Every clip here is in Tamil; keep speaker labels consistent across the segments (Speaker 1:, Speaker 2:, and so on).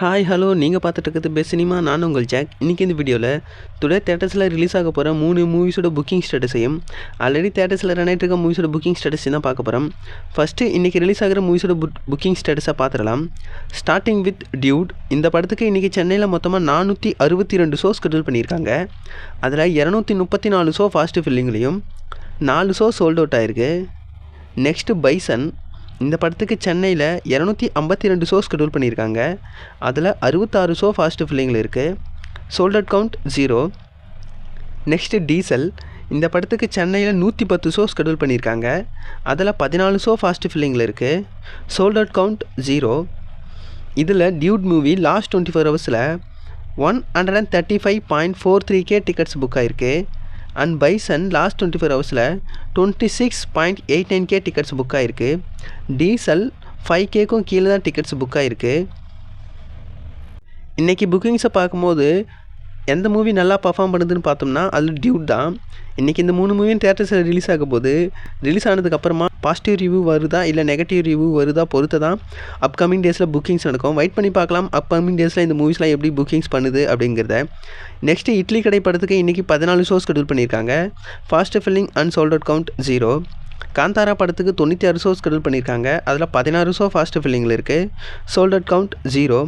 Speaker 1: ஹாய் ஹலோ நீங்கள் பார்த்துட்டு இருக்கிறது பெஸ்ட் சினிமா. நான் உங்கள் ஜாக். இன்றைக்கி இந்த வீடியோவில் டுடே தேட்டர்ஸில் ரிலீஸ் ஆக போகிற மூணு மூவிஸோட புக்கிங் ஸ்டேட்டஸையும் ஆல்ரெடி தேட்டர்ஸில் ரன் ஆகிட்டு இருக்க மூவிஸோட புக்கிங் ஸ்டேட்டஸ் தான் பார்க்க போகிறோம் ஃபஸ்ட்டு இன்றைக்கி ரிலீஸ் ஆகிற மூவிஸோட புக் புக்கிங் ஸ்டேட்டஸை பார்த்துடலாம். ஸ்டார்டிங் வித் டியூட் இந்த படத்துக்கு இன்றைக்கி சென்னையில் மொத்தமாக நானூற்றி அறுபத்தி ரெண்டு ஷோ ஸ்கெடியூல் பண்ணியிருக்காங்க. அதில் இரநூத்தி முப்பத்தி நாலு ஷோ ஃபாஸ்ட்டு ஃபில்லிங்லேயும் நாலு ஷோ சோல்ட் அவுட் ஆயிருக்கு. நெக்ஸ்ட்டு பைசன் இந்த படத்துக்கு சென்னையில் இரநூத்தி ஐம்பத்தி ரெண்டு ஷோ ஷெடியூல் பண்ணியிருக்காங்க. அதில் அறுபத்தாறு ஷோ ஃபாஸ்ட்டு ஃபில்லிங்கில் இருக்குது sold out count zero next Diesel இந்த படத்துக்கு சென்னையில் நூற்றி பத்து ஷோ ஷெடியூல் பண்ணியிருக்காங்க. அதில் பதினாலு ஷோ ஃபாஸ்ட்டு ஃபில்லிங்கில் இருக்குது சோல்டட் கவுண்ட் ஜீரோ இதில் Dude movie last twenty four ஹவர்ஸில் one hundred and thirty five point four three K tickets book ஆகிருக்கு and Bison last twenty four ஹவர்ஸில் twenty six point eight nine K tickets book ஆகிருக்கு டீசல் ஃபைவ் கேக்கும் கீழே தான் டிக்கெட்ஸ் புக் ஆகிருக்கு இன்றைக்கி புக்கிங்ஸை பார்க்கும்போது எந்த மூவி நல்லா பர்ஃபார்ம் பண்ணுதுன்னு பார்த்தோம்னா அது டியூட் தான். இன்றைக்கி இந்த மூணு மூவியும் தேட்டர்ஸில் ரிலீஸ் ஆக போது ரிலீஸ் ஆனதுக்கப்புறமா பாசிட்டிவ் ரிவ்யூ வருதா இல்லை நெகட்டிவ் ரிவ்யூ வருதா பொறுத்து தான் அப்கமிங் டேஸில் புக்கிங்ஸ் நடக்கும். வெயிட் பண்ணி பார்க்கலாம் அப்கமிங் டேஸில் இந்த மூவிஸ்லாம் எப்படி புக்கிங்ஸ் பண்ணுது அப்படிங்கிறத. நெக்ஸ்ட்டு இட்லி கடை படத்துக்கு இன்றைக்கி பதினாலு ஷோஸ் ஷெடியூல் பண்ணியிருக்காங்க. Fast filling and sold out count zero Kantara படத்துக்கு தொண்ணூற்றி ஆறு ஷோஸ் ஷெடியூல் பண்ணியிருக்காங்க. அதில் பதினாறு ஷோ ஃபாஸ்ட் ஃபில்லிங்கில் இருக்குது sold out count zero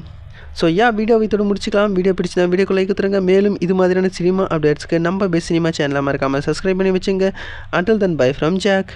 Speaker 1: so yeah video இதோட முடிச்சுக்கலாம். வீடியோ பிடிச்சதா வீடியோக்கு லைக் தருங்க. மேலும் இது மாதிரியான சினிமா அப்டேட்ஸ்க்கு நம்ம பெஸ்ட் சினிமா சேனலாக இருக்காமல் சப்ஸ்கிரைப் பண்ணி வச்சுங்க. Until then bye from Jack